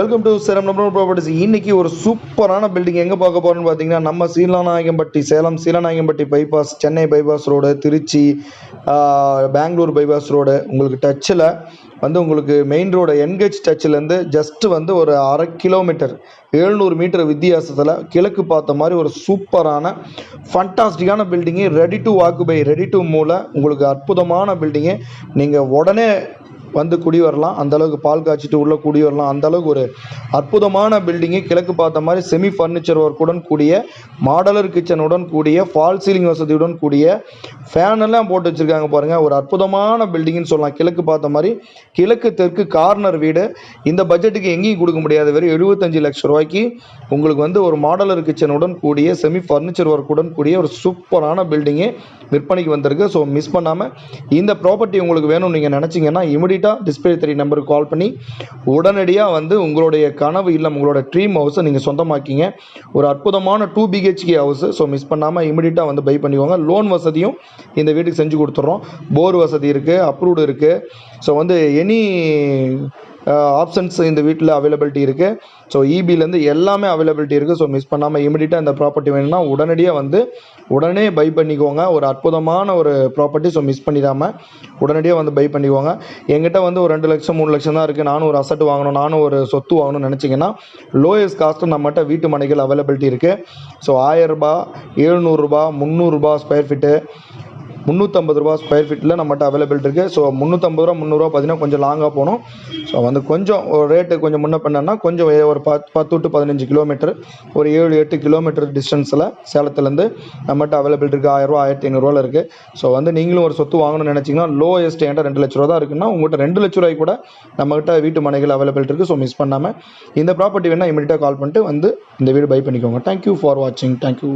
Welcome to Salem number properties இன்னைக்கு ஒரு சூப்பரான பில்டிங் எங்கே பார்க்க போறோம்னு பார்த்தீங்கன்னா நம்ம Seelanayakampatti Salem Seelanayakampatti bypass Chennai bypass road Trichy Bangalore bypass road உங்களுக்கு டச்சில் வந்து உங்களுக்கு மெயின் ரோடு என்கேஜ் டச்சிலேருந்து ஜஸ்ட் வந்து ஒரு அரை கிலோமீட்டர் எழுநூறு மீட்டர் வித்தியாசத்தில் கிழக்கு பார்த்த மாதிரி ஒரு சூப்பரான ஃபண்டாஸ்டிக்கான building ready to walk by ready to மூல உங்களுக்கு அற்புதமான பில்டிங்கு நீங்கள் உடனே வந்து குடி வரலாம் அந்தளவுக்கு பால் காய்ச்சிட்டு உள்ளே குடி வரலாம் அந்த அளவுக்கு ஒரு அற்புதமான பில்டிங்கு கிழக்கு பார்த்த மாதிரி செமி ஃபர்னிச்சர் ஒர்க்குடன் கூடிய மாடலர் கிச்சனுடன் கூடிய ஃபால் சீலிங் வசதியுடன் கூடிய ஃபேனெல்லாம் போட்டு வச்சுருக்காங்க பாருங்கள் ஒரு அற்புதமான பில்டிங்னு சொல்லலாம். கிழக்கு பார்த்த மாதிரி கிழக்கு தெற்கு கார்னர் வீடு. இந்த பட்ஜெட்டுக்கு எங்கேயும் கொடுக்க முடியாது. வெறும் எழுபத்தஞ்சு லட்சம் ரூபாய்க்கு உங்களுக்கு வந்து ஒரு மாடலர் கிச்சனுடன் கூடிய செமி ஃபர்னிச்சர் ஒர்க்குடன் கூடிய ஒரு சூப்பரான பில்டிங்கு விற்பனைக்கு வந்திருக்கு. ஸோ மிஸ் பண்ணாமல் இந்த ப்ராப்பர்ட்டி உங்களுக்கு வேணும்னு நீங்கள் நினச்சிங்கன்னா இமிடியட்டாக டிஸ்பிளே த்ரீ நம்பருக்கு கால் பண்ணி உடனடியாக வந்து உங்களுடைய கனவு இல்லம் உங்களோட ட்ரீம் ஹவுஸை நீங்கள் சொந்தமாக்கிங்க. ஒரு அற்புதமான two BHK house so miss பண்ணாமல் இமிடியட்டாக வந்து பை பண்ணிக்கோங்க. லோன் வசதியும் இந்த வீட்டுக்கு செஞ்சு கொடுத்துட்றோம். போர் வசதி இருக்குது அப்ரூவ்டு இருக்குது ஸோ வந்து எனி ஆப்ஷன்ஸ் இந்த வீட்டில் அவைலபிலிட்டி இருக்குது ஸோ இபிலேருந்து எல்லாமே அவைலபிலிட்டி இருக்குது ஸோ மிஸ் பண்ணாமல் இமிடியட்டாக இந்த ப்ராப்பர்ட்டி வேணும்னா உடனடியாக வந்து உடனே பை பண்ணிக்கோங்க. ஒரு அற்புதமான ஒரு ப்ராப்பர்ட்டி ஸோ மிஸ் பண்ணிடாமல் உடனடியாக வந்து பை பண்ணிக்கோங்க. எங்கிட்ட வந்து ஒரு ரெண்டு லட்சம் மூணு லட்சம் தான் இருக்குது நானும் ஒரு அசட் வாங்கணும் நானும் ஒரு சொத்து வாங்கணும்னு நினச்சிங்கன்னா லோயஸ்ட் காஸ்ட்டு நம்மகிட்ட வீட்டு மனைகள் அவைலபிலிட்டி இருக்குது ஸோ ஆயிரரூபா எழுநூறுபா முந்நூறுரூபா ஸ்கொயர் ஃபீட்டு முந்நூற்றம்பது ரூபா ஸ்கொயர் ஃபீட்டில் நம்மகிட்ட அவைலபிள் இருக்குது ஸோ முந்நூற்றம்பது ரூபா முந்நூறுரூவா பார்த்தீங்கன்னா கொஞ்சம் லாங்காக போகணும். ஸோ வந்து கொஞ்சம் ரேட்டு கொஞ்சம் முன்ன பண்ணனா கொஞ்சம் ஒரு பத் பத்து டு பதினஞ்சு கிலோமீட்டர் ஒரு ஏழு எட்டு கிலோமீட்டர் டிஸ்டன்ஸில் சேலத்துலேருந்து நம்மகிட்ட அவைலபிள் இருக்குது ஆயிரரூவா ஆயிரத்தி ஐநூறுரூவாவில் இருக்குது ஸோ வந்து நீங்களும் ஒரு சொத்து வாங்கணும்னு நினச்சிங்கன்னா லோயஸ்ட் என்கிட்ட ரெண்டு லட்ச ரூபா தான் இருக்குன்னா உங்கள்கிட்ட ரெண்டு லட்ச ரூபாய் கூட நம்மகிட்ட வீட்டு மனைகள் அவைலபிள் இருக்குது ஸோ மிஸ் பண்ணாமல் இந்த ப்ராப்பர்ட்டி வேணால் இமீடியட்டாக கால் பண்ணிட்டு வந்து இந்த வீடு பை பண்ணிக்கோங்க. தேங்க்யூ ஃபார் வாட்சிங் தேங்க்யூ